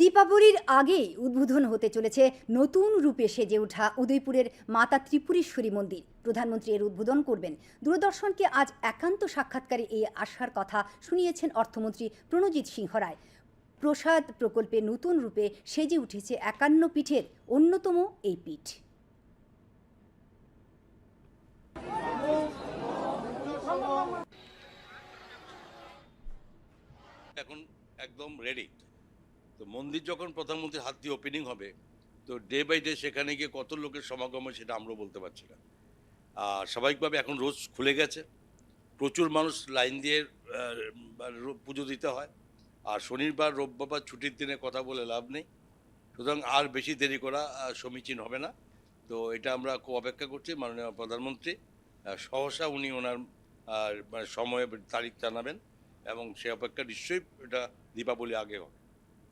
দীপাবলির আগেই উদ্বোধন হতে চলেছে নতুন রূপে সেজে ওঠা উদয়পুরের মাতা ত্রিপুরেশ্বরী মন্দির। প্রধানমন্ত্রী এর উদ্বোধন করবেন। দূরদর্শনকে আজ একান্ত সাক্ষাৎকারে এই আশার কথা শুনিয়েছেন অর্থমন্ত্রী প্রণজিৎ সিংহ রায়। প্রসাদ প্রকল্পে নতুন রূপে সেজে উঠেছে একান্ন পীঠের অন্যতম এই পীঠ। এখন একদম রেডি তো মন্দির যখন প্রধানমন্ত্রীর হাত দিয়ে ওপেনিং হবে, তো ডে বাই ডে সেখানে গিয়ে কত লোকের সমাগম সেটা আমরাও বলতে পারছি না। আর স্বাভাবিকভাবে এখন রোজ খুলে গেছে। প্রচুর মানুষ লাইন দিয়ে পুজো দিতে হয়। আর শনিবার, রোববার ছুটির দিনে কথা বলে লাভ নেই। সুতরাং আর বেশি দেরি করা সমীচীন হবে না। তো এটা আমরা খুব অপেক্ষা করছি মাননীয় প্রধানমন্ত্রী। সহসা উনি ওনার মানে সময়ে, তারিখ জানাবেন। এবং সে অপেক্ষা নিশ্চয়ই এটা দীপাবলি আগে হবে।